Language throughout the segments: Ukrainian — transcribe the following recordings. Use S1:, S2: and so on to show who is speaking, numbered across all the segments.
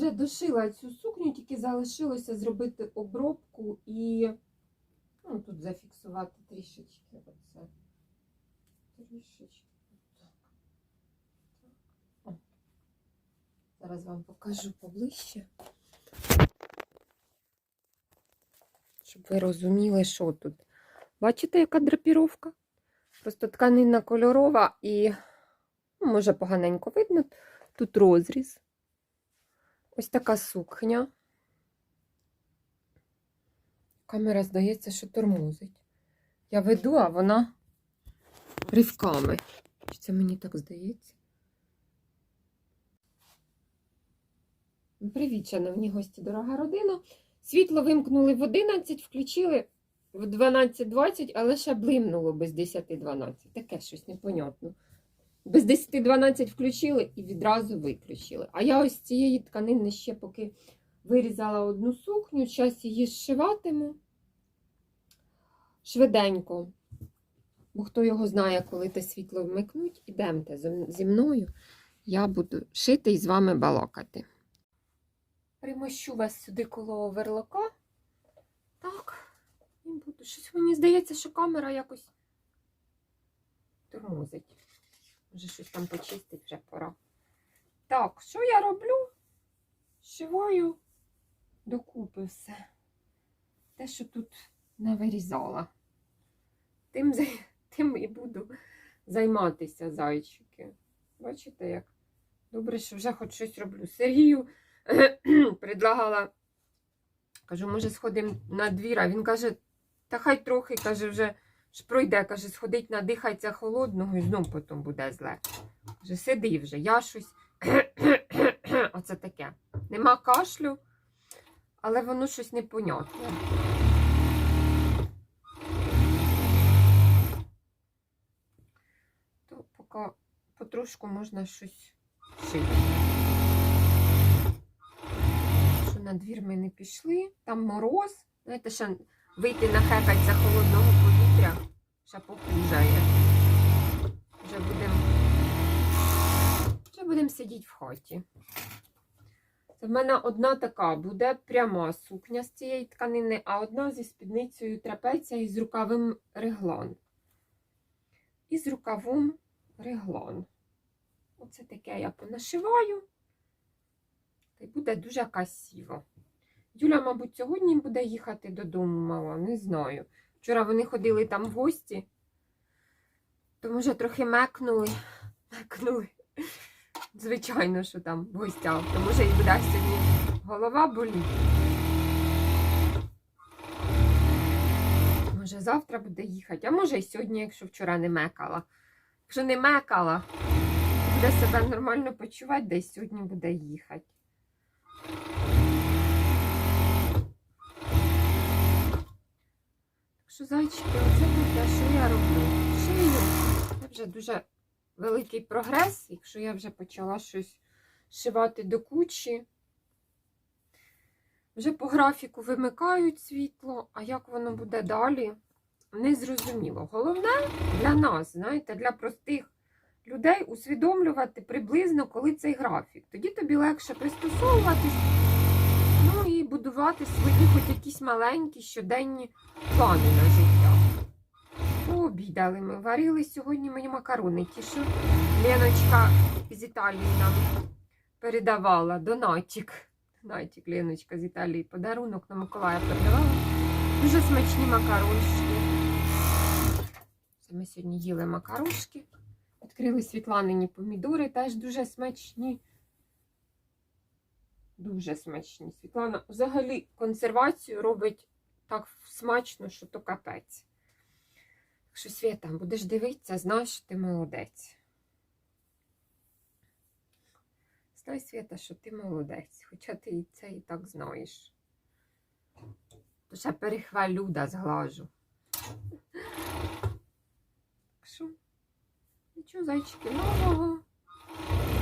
S1: дошила цю сукню, тільки залишилося зробити обробку і ну, тут зафіксувати трішечки оце. Трішечки. О. Зараз вам покажу поближче. Щоб ви розуміли, що тут. Бачите, яка драпіровка? Просто тканина кольорова і, ну, може, поганенько видно. Тут розріз. Ось така сукня. Камера, здається, що тормозить. Я веду, а вона ривками. Це мені так здається? Привіт, шановні гості, дорога родина. Світло вимкнули в 11, включили в 12.20, але ще блимнуло без 10.12. Таке щось непонятно. Без 10-12 включили і відразу виключили. А я ось цієї тканини ще поки вирізала одну сукню, зараз її зшиватиму швиденько. Бо хто його знає, коли те світло вмикнуть, ідемте зі мною. Я буду шити і з вами балакати. Примощу вас сюди коло оверлока. Так, буду. Щось мені здається, що камера якось тормозить. Може, щось там почистить вже пора. Так, що я роблю? Шиваю докупи все. Те, що тут не вирізала. Тим, тим і буду займатися, зайчики. Бачите, як? Добре, що вже хоч щось роблю. Сергію предлагала, кажу, може, сходимо на двір, а він каже, та хай трохи, каже, вже ж пройде, каже, сходить, надихається холодного і знов потім буде зле. Каже, сиди вже, я щось. Оце таке. Нема кашлю, але воно щось непонятне. То поки потрошку можна щось шити. Що на двір ми не пішли, там мороз. Знаєте, ще вийти нахекаться холодного повітря, ще похужає. Вже будемо вже будем сидіти в хаті. Це в мене одна така буде пряма сукня з цієї тканини, а одна зі спідницею трапеція і з рукавим реглан. І з рукавом реглан. Оце таке я понашиваю. Й буде дуже красиво. Юля, мабуть, сьогодні буде їхати додому, мала, не знаю. Вчора вони ходили там в гості, то може трохи мекнули. Мекнули. Звичайно, що там в гостях. То може і буде сьогодні голова боліти. Може, завтра буде їхати, а може і сьогодні, якщо вчора не мекала. Якщо не мекала, буде себе нормально почувати, десь сьогодні буде їхати. Зайчики, оце таке, що я роблю. Шию. Це вже дуже великий прогрес, якщо я вже почала щось шивати до кучі. Вже по графіку вимикають світло, а як воно буде далі, не зрозуміло. Головне для нас, знаєте, для простих людей усвідомлювати приблизно, коли цей графік. Тоді тобі легше пристосовуватись, ну будувати свої хоч якісь маленькі щоденні плани на життя. Пообідали ми, варили сьогодні мої макарони, ті, що Леночка з Італії нам передавала донатик. Донатик Леночка з Італії подарунок на Миколая передавала. Дуже смачні макарошки. Ми сьогодні їли макарошки. Відкрили світланині помідори, теж дуже смачні. Дуже смачні. Світлана взагалі консервацію робить так смачно, що то капець. Так що, Свята, будеш дивитися, знаєш, що ти молодець. Знай, Свята, що ти молодець, хоча ти і це і так знаєш. То ще перехвалю да зглажу. Так що, нічого, зайчики нового.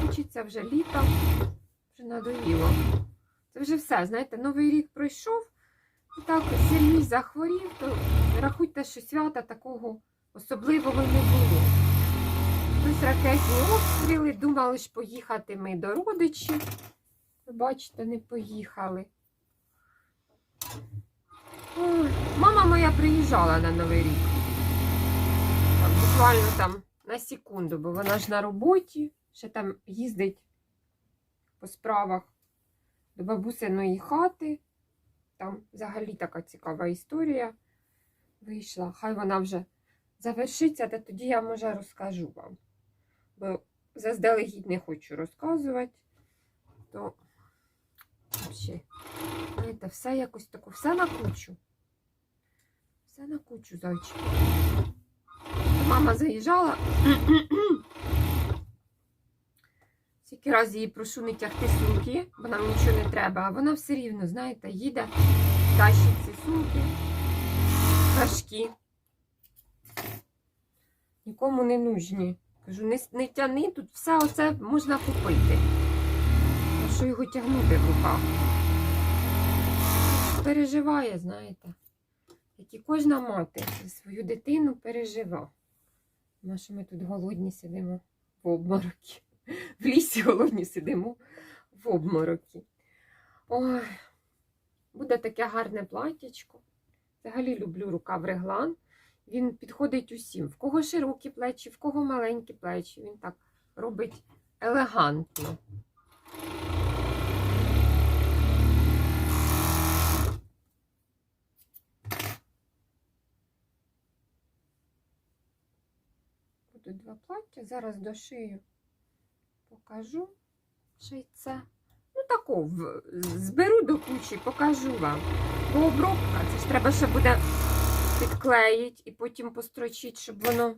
S1: Хочеться вже літо, вже надоїло. Це вже все, знаєте, новий рік пройшов. І так Сергій захворів, то рахуйте, що свята такого особливого не було. Хтось ракетні обстріли, думали ж поїхати ми до родичів. Бачите, не поїхали. Мама моя приїжджала на Новий рік. Так, буквально там на секунду, бо вона ж на роботі, ще там їздить по справах до бабусиної хати. Там взагалі така цікава історія вийшла. Хай вона вже завершиться, та тоді я, може, розкажу вам. Бо заздалегідь не хочу розказувати, то взагалі, знаєте, все якось таке, все на кучу. Все на кучу, зайчик. Мама заїжджала. Скільки раз її прошу не тягти сумки, бо нам нічого не треба, а вона все рівно, знаєте, їде, тащить ці сумки, важкі. Нікому не нужні. Кажу, не, не тяни, тут все оце можна купити. А що його тягнути в руках? Переживає, знаєте. Як і кожна мати свою дитину пережива. Що ми тут голодні сидимо в обморокі. В лісі голодні сидимо в обморокі. Ой, буде таке гарне платячко. Взагалі люблю рукав реглан. Він підходить усім. В кого широкі плечі, в кого маленькі плечі. Він так робить елегантно. Будуть два плаття. Зараз дошию покажу ще й це. Ну, тако, зберу до кучі, покажу вам. Бо обробка, це ж треба ще буде підклеїть і потім построчити, щоб воно,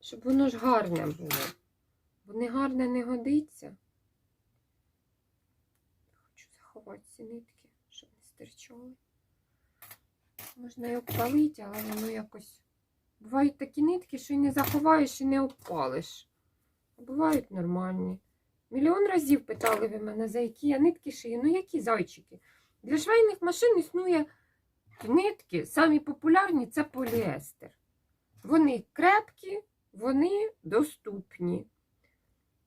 S1: щоб воно ж гарне було. Бо не гарне не годиться. Хочу заховати ці нитки, щоб не стирчали. Можна і обпалити, але воно якось. Бувають такі нитки, що й не заховаєш і не обпалиш. Бувають нормальні. Мільйон разів питали ви мене, за які я нитки шию. Ну, які зайчики? Для швейних машин існує нитки, самі популярні це поліестер. Вони крепкі, вони доступні.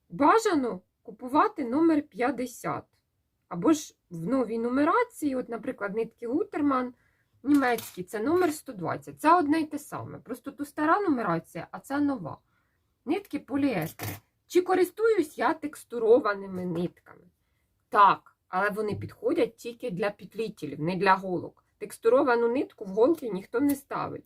S1: Бажано купувати номер 50. Або ж в новій нумерації, от, наприклад, нитки Гутерман німецькі, це номер 120. Це одне й те саме. Просто тут стара нумерація, а це нова. Нитки поліестер. Чи користуюсь я текстурованими нитками? Так, але вони підходять тільки для петлітелів, не для голок. Текстуровану нитку в голки ніхто не ставить.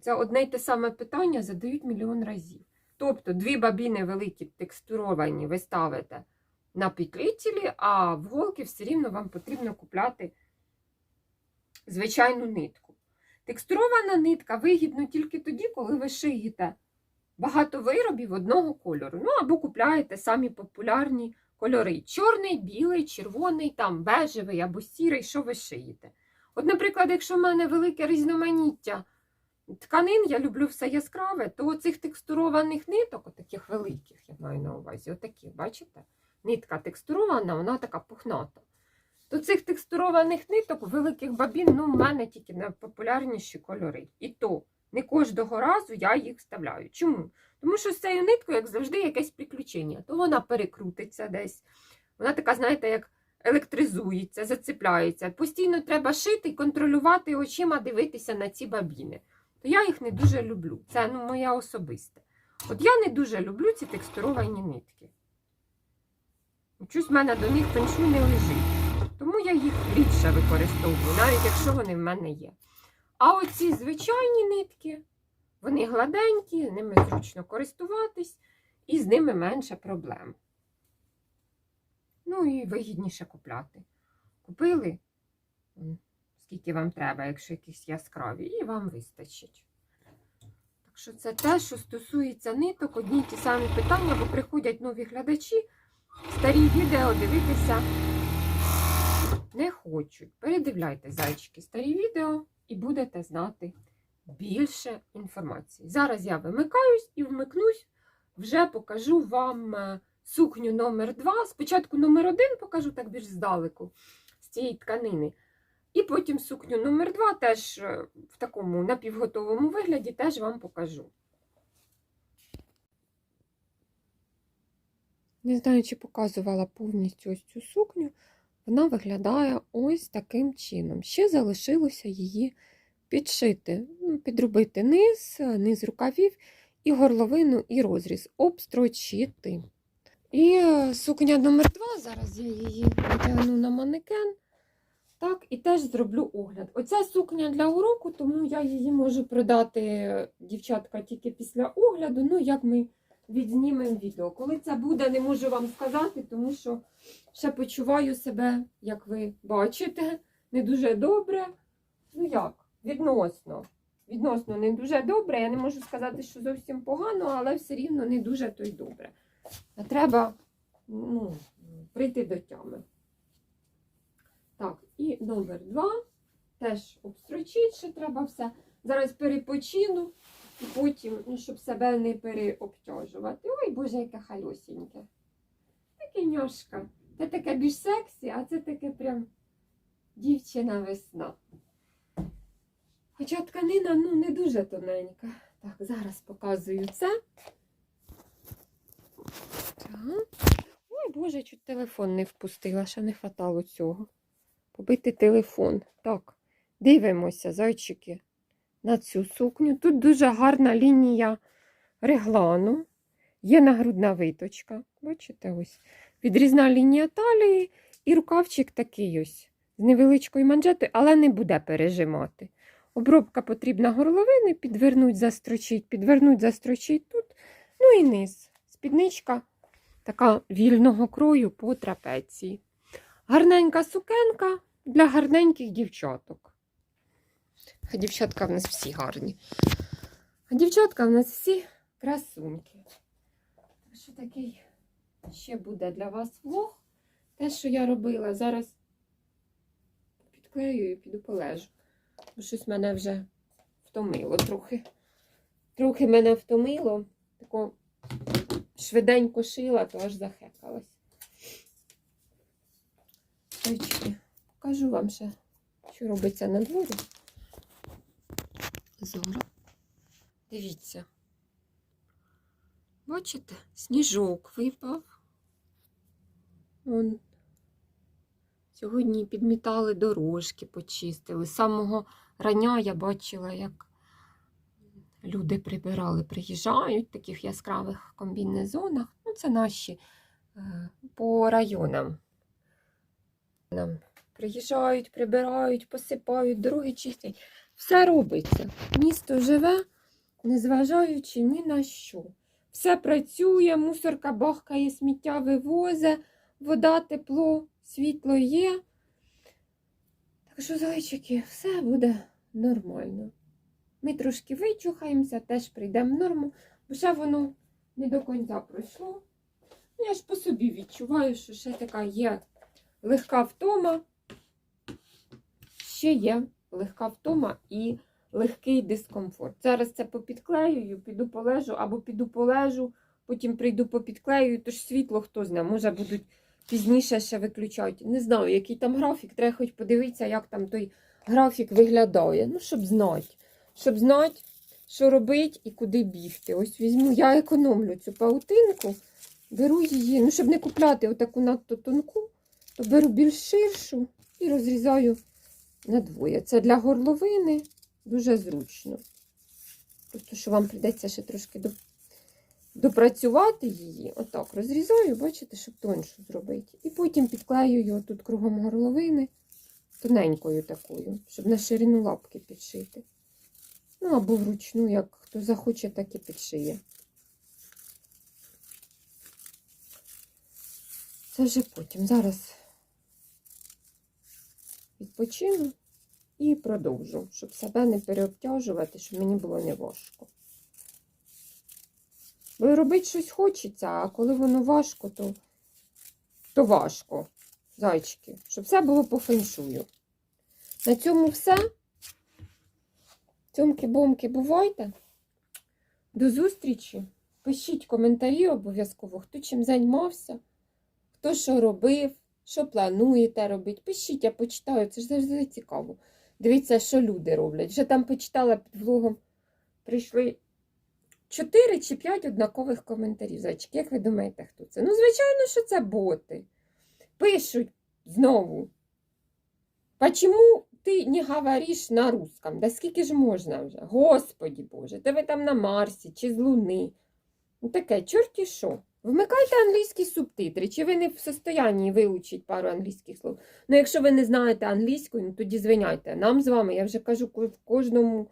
S1: Це одне й те саме питання задають мільйон разів. Тобто дві бабіни великі текстуровані ви ставите на петлітелі, а в голки все рівно вам потрібно купляти звичайну нитку. Текстурована нитка вигідна тільки тоді, коли ви шиєте багато виробів одного кольору. Ну або купляєте самі популярні кольори: чорний, білий, червоний, там бежевий або сірий, що ви шиєте. От, наприклад, якщо в мене велике різноманіття тканин, я люблю все яскраве, то цих текстурованих ниток, отаких великих, я маю на увазі, отаких, бачите? Нитка текстурована, вона така пухната. То цих текстурованих ниток великих бабін, ну, в мене тільки найпопулярніші кольори. І то не кожного разу я їх вставляю. Чому? Тому що з цією ниткою, як завжди, якесь приключення. То вона перекрутиться десь. Вона така, знаєте, як електризується, зацепляється. Постійно треба шити і контролювати очима, дивитися на ці бабіни. То я їх не дуже люблю. Це ну, моя особиста. От я не дуже люблю ці текстуровані нитки. Чусь в мене до них феншуй не лежить. Тому я їх рідше використовую, навіть якщо вони в мене є. А оці звичайні нитки, вони гладенькі, ними зручно користуватись, і з ними менше проблем. Ну і вигідніше купляти. Купили, скільки вам треба, якщо якісь яскраві, і вам вистачить. Так що це те, що стосується ниток, одні й ті самі питання, бо приходять нові глядачі, старі відео дивитися не хочуть. Передивляйте, зайчики, старі відео і будете знати більше інформації. Зараз я вимикаюсь і вмикнусь, вже покажу вам е, сукню номер 2 Спочатку номер 1 покажу так більш здалеку з цієї тканини. І потім сукню номер 2 теж е, в такому напівготовому вигляді теж вам покажу. Не знаю, чи показувала повністю ось цю сукню. Вона виглядає ось таким чином. Ще залишилося її підшити, ну, підробити низ, низ рукавів, і горловину, і розріз, обстрочити. І е, сукня номер 2 зараз я її натягну на манекен. Так, і теж зроблю огляд. Оця сукня для уроку, тому я її можу продати е, дівчатка тільки після огляду. Ну, як ми відзнімемо відео. Коли це буде, не можу вам сказати, тому що ще почуваю себе, як ви бачите, не дуже добре. Ну як, відносно. Відносно не дуже добре. Я не можу сказати, що зовсім погано, але все рівно не дуже то й добре. Треба ну, прийти до тями. Так, і номер два. Теж обстрочити, ще треба все. Зараз перепочину, і потім, ну, щоб себе не переобтяжувати. Ой, Боже, яке халюсіньке. Таке ньошка. Це таке більш сексі, а це таке прям дівчина весна. Хоча тканина ну, не дуже тоненька. Так, зараз показую це. Так. Ой, Боже, чуть телефон не впустила, ще не хватало цього. Побити телефон. Так, дивимося, зайчики, на цю сукню. Тут дуже гарна лінія реглану. Є нагрудна виточка. Бачите, ось. Відрізна лінія талії і рукавчик такий ось з невеличкою манжетою, але не буде пережимати. Обробка потрібна горловини, підвернуть, застрочить, підвернуть, застрочить тут. Ну і низ. Спідничка така вільного крою по трапеції. Гарненька сукенка для гарненьких дівчаток. Дівчатка в нас всі гарні. А дівчатка в нас всі красуньки. Так що такий ще буде для вас влог. Те, що я робила, зараз підклею і піду полежу. Бо щось мене вже втомило трохи. Трохи мене втомило. Тако швиденько шила, то аж захекалась. Покажу вам ще, що робиться на дворі. Зараз. Дивіться. Бачите, сніжок випав. Вон. Сьогодні підмітали дорожки, почистили. З самого рання я бачила, як люди прибирали, приїжджають в таких яскравих комбінезонах. Ну, це наші е, по районам. Нам приїжджають, прибирають, посипають, дороги чистять. Все робиться. Місто живе, незважаючи ні на що. Все працює, мусорка бахкає, сміття вивозе, вода, тепло, світло є. Так що, зайчики, все буде нормально. Ми трошки вичухаємося, теж прийдемо в норму, бо ще воно не до кінця пройшло. Ну, Я ж по собі відчуваю, що ще така є легка втома. Ще є легка втома і легкий дискомфорт. Зараз це попідклеюю, піду полежу або піду полежу, потім прийду попідклеюю, тож світло хто знає, може будуть пізніше ще виключати. Не знаю, який там графік, треба хоч подивитися, як там той графік виглядає. Ну, щоб знати. Щоб знати, що робити і куди бігти. Ось візьму, я економлю цю паутинку, беру її, ну, щоб не купляти отаку надто тонку, то беру більш ширшу і розрізаю надвоє. Це для горловини дуже зручно. Просто що вам прийдеться ще трошки до- допрацювати її. Отак розрізаю, бачите, щоб тоншу зробити. І потім підклеюю тут кругом горловини тоненькою такою, щоб на ширину лапки підшити. Ну, або вручну, як хто захоче, так і підшиє. Це вже потім. Зараз відпочину і продовжу, щоб себе не переобтяжувати, щоб мені було не важко. Бо робити щось хочеться, а коли воно важко, то, то важко, зайчики, щоб все було по феншую. На цьому все. Цьомки-бомки, бувайте. До зустрічі. Пишіть коментарі обов'язково, хто чим займався, хто що робив, що плануєте робити. Пишіть, я почитаю, це ж завжди цікаво. Дивіться, що люди роблять. Вже там почитала під влогом, прийшли 4 чи 5 однакових коментарів. Зайчики, як ви думаєте, хто це? Ну, звичайно, що це боти. Пишуть знову. Почему ти не говориш на русском? Да скільки ж можна вже? Господі Боже, та ви там на Марсі чи з Луни. Ну таке, чорті що. Вмикайте англійські субтитри, чи ви не в состоянні вивчити пару англійських слов. Ну, якщо ви не знаєте англійську, ну тоді звиняйте. Нам з вами, я вже кажу в кожному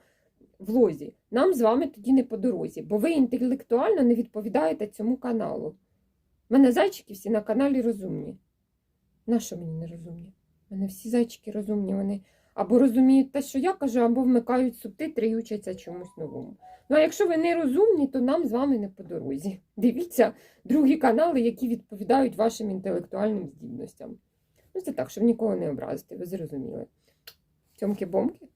S1: влозі, нам з вами тоді не по дорозі, бо ви інтелектуально не відповідаєте цьому каналу. У мене зайчики всі на каналі розумні. Нащо мені не розумні? У мене всі зайчики розумні, вони або розуміють те, що я кажу, або вмикають субтитри і учаться чомусь новому. Ну, а якщо ви не розумні, то нам з вами не по дорозі. Дивіться другі канали, які відповідають вашим інтелектуальним здібностям. Ну, це так, щоб нікого не образити, ви зрозуміли. Цьомки-бомки.